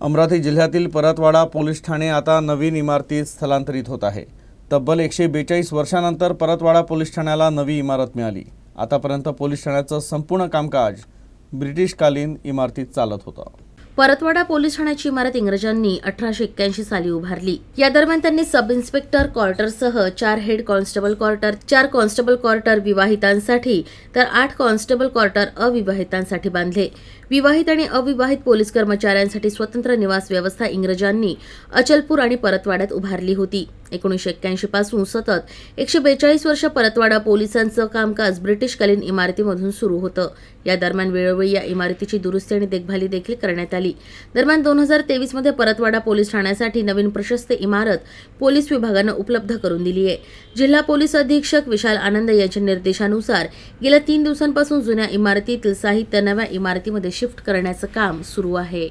अमरावती जिल्ह्यातील परतवाडा पोलीस ठाणे आता नवीन इमारतीत स्थलांतरित होत आहे. तब्बल एकशे बेचाळीस वर्षानंतर परतवाडा पोलीस ठाण्याला नवी इमारत मिळाली. आतापर्यंत पोलीस ठाण्याचं संपूर्ण कामकाज ब्रिटिशकालीन इमारतीत चालत होतं. परतवाडा पोलीस ठाण्याची इमारत इंग्रजांनी अठराशे एक्क्याऐंशी साली उभारली. या दरम्यान त्यांनी सब इन्स्पेक्टर क्वार्टरसह चार हेड कॉन्स्टेबल क्वार्टर चार कॉन्स्टेबल क्वार्टर विवाहितांसाठी तर आठ कॉन्स्टेबल क्वार्टर अविवाहितांसाठी बांधले. विवाहित आणि अविवाहित पोलीस कर्मचाऱ्यांसाठी स्वतंत्र निवास व्यवस्था इंग्रजांनी अचलपूर आणि परतवाड्यात उभारली होती. एकोणीसशे एक्क्याऐंशी पासून सतत एकशे बेचाळीस वर्ष परतवाडा पोलिसांचं कामकाज ब्रिटिशकालीन इमारतीमधून सुरू होतं. या दरम्यान वेळोवेळी या इमारतीची दुरुस्ती आणि देखभाली देखील करण्यात आली. दरम्यान दोन हजार तेवीसमध्ये परतवाडा पोलीस ठाण्यासाठी नवीन प्रशस्त इमारत पोलीस विभागानं उपलब्ध करून दिली आहे. जिल्हा पोलीस अधीक्षक विशाल आनंद यांच्या निर्देशानुसार गेल्या तीन दिवसांपासून जुन्या इमारतीतील साहित्य नव्या इमारतीमध्ये शिफ्ट करण्याचं काम सुरू आहे.